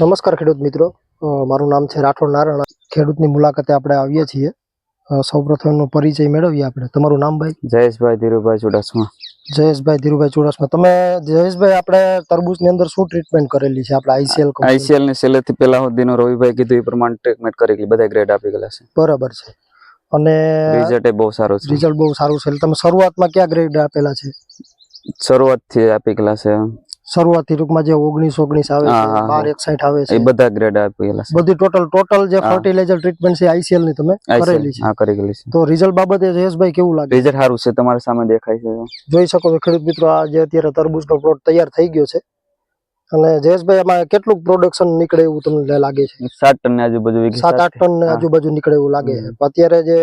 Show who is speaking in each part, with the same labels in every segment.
Speaker 1: નમસ્કાર ખેડૂત મિત્રો. મારું નામ છે રાઠોડ નારાયણ. ખેડૂતની મુલાકાતે આપણે આવીએ છીએ. સૌપ્રથમનો પરિચય મેળવીએ આપણે. તમારું નામ ભાઈ?
Speaker 2: જયેશભાઈ ધીરુભાઈ ચુડાસમા.
Speaker 1: જયેશભાઈ ધીરુભાઈ ચુડાસમા. તમે જયેશભાઈ આપણે તરબૂચની અંદર શું ટ્રીટમેન્ટ કરેલી છે? આપણે આઈસીએલ
Speaker 2: આઈસીએલની છેલ્લેથી પેલા સુધીનો રવિભાઈ કીધું એ પ્રમાણે ટ્રીટમેન્ટ કરી ગઈ બધા ગ્રેડ આપી ગયેલા છે.
Speaker 1: બરાબર છે. અને
Speaker 2: રિઝલ્ટ એ બહુ સારો છે.
Speaker 1: રિઝલ્ટ બહુ સારું છે. તમે શરૂઆતમાં કયા ગ્રેડ આપેલા છે?
Speaker 2: શરૂઆતથી આપી ગયેલા છે.
Speaker 1: શરૂઆતથી ટૂંકમાં જે ઓગણીસ ઓગણીસ આવે છે બાર
Speaker 2: એક
Speaker 1: સાઈઠ આવે
Speaker 2: એ
Speaker 1: છે
Speaker 2: બધા ગ્રેડ આપેલા છે.
Speaker 1: બધી ટોટલ ટોટલ જે. ફર્ટિલાઇઝર ટ્રીટમેન્ટ છે આઈસીએલની તમે કરેલી છે.
Speaker 2: હા કરી ગયેલી છે.
Speaker 1: તો રિઝલ્ટ બાબતે જયેશભાઈ કેવું લાગે?
Speaker 2: રિઝલ્ટ સારું છે તમારા સામે દેખાય છે.
Speaker 1: જોઈ શકો છો ખેડૂત મિત્રો આ જે અત્યારે તરબૂચનો પ્લોટ તૈયાર થઈ ગયો છે. અને જયેશભાઈ એમાં કેટલું પ્રોડક્શન નીકળે એવું તમને લાગે છે?
Speaker 2: સાત ટન આજુબાજુ
Speaker 1: સાત આઠ ટન. આજુબાજુ નીકળે એવું લાગે છે. અત્યારે જે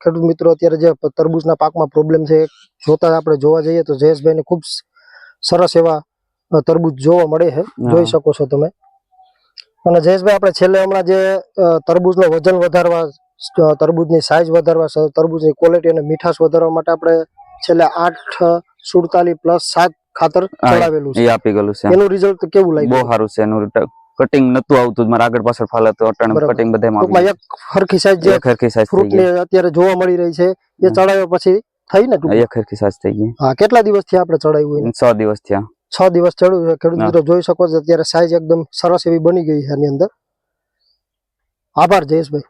Speaker 1: ખેડૂત મિત્રો અત્યારે જે તરબૂચના પાકમાં પ્રોબ્લેમ છે જોતા આપણે જોવા જઈએ તો જયેશભાઈને ખૂબ સરસ એવા તરબૂચ જોવા મળે છે. જોઈ શકો છો તમે. અને જયેશભાઈ આપણે છેલ્લે હમણાં જે તરબૂચનું વજન વધારવા તરબૂજ તરબૂચની સાઇઝ વધારવા તરબૂચની ક્વોલિટી અને મીઠાશ વધારવા માટે આપણે છેલ્લે આઠ સુડતાલીસ પ્લસ સાત ખાતર ચડાવેલું છે.
Speaker 2: આપી ગયેલું છે.
Speaker 1: એનું રિઝલ્ટ કેવું
Speaker 2: બહુ સારું છે એનું કટિંગ નતું આવતું મારા આગળ પાછળ ફાલ હતો અટણ કટિંગ બધામાં
Speaker 1: એક હરખી સાઈઝ જે
Speaker 2: હરખી સાઈઝ
Speaker 1: ફ્રૂટ અત્યારે જોવા મળી રહી છે એ ચડાવ્યા પછી થઈ ને
Speaker 2: એક હરખી સાઈઝ થઈ ગઈ.
Speaker 1: હા કેટલા દિવસથી આપણે ચડાવ્યું
Speaker 2: છ દિવસ થયા.
Speaker 1: છ દિવસ ચડ્યું છે ખેડૂત. મિત્રો જોઈ શકો છો અત્યારે સાઈઝ એકદમ સરસ એવી બની ગઈ છે એની અંદર આભાર જયેશભાઈ